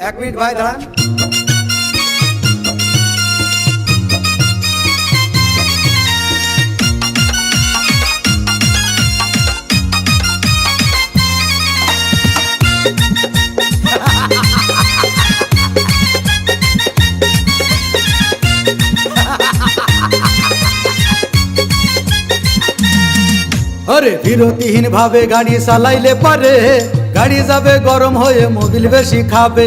এক মিনিট ভাই দাঁড়ান আরে বিরতিহীন ভাবে গাড়ি চালাইলে পারে গাড়ি যাবে গরম হয়ে মোবিল বেশি খাবে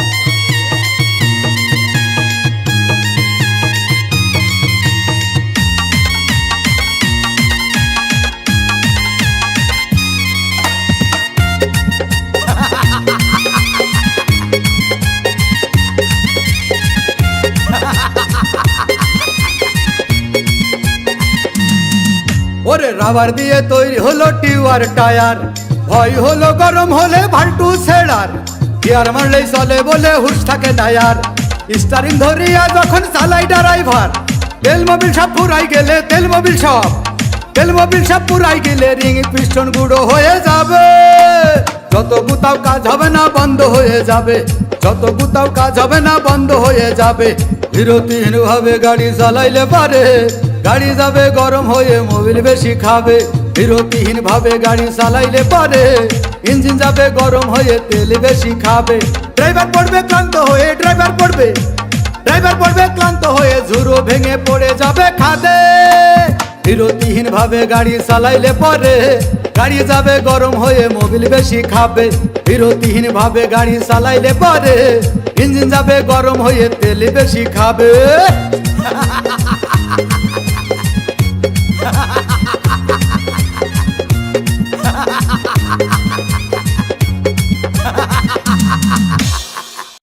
ওরে রাবার দিয়ে তৈরি হলো টিউয়ার টায়ার। ভয় হলো, গরম হলে ভাল্টু ছেড়ার। গিয়ার মারলেই চলে বলে হুশ থাকে ডায়ার। স্টারিং ধরিয়া যখন চালাই ড্রাইভার, তেল মোবিল সব ফুরাই গেলে তেল মোবিল সব। তেল মোবিল সব পুরাই গেলে রিং পিস্টন গুঁড়ো হয়ে যাবে। যত গুতাও কাজ হবে না বন্ধ হয়ে যাবে। যত গুতাও কাজ হবে না বন্ধ হয়ে যাবে। বিরতিহীন ভাবে গাড়ি চালাইলে পারে। গাড়ি যাবে, গরম হয়ে মোবিল বেশি খাবে। বিরতিহীন ভাবে গাড়ি চালাইলে পারে। ইঞ্জিন যাবে, গরম হয়ে তেল বেশি খাবে। ড্রাইভার পড়বে, ক্লান্ত হয়ে ড্রাইভার পড়বে। ড্রাইভার পড়বে, ক্লান্ত হয়ে ঝুরো ভেঙে পড়ে যাবে খাদে। বিরতিহীন ভাবে গাড়ি চালাইলে পরে। গাড়ি যাবে, গরম হয়ে মোবিল বেশি খাবে। বিরতিহীন ভাবে গাড়ি চালাইলে পরে। ইঞ্জিন যাবে, গরম হয়ে তেল বেশি খাবে।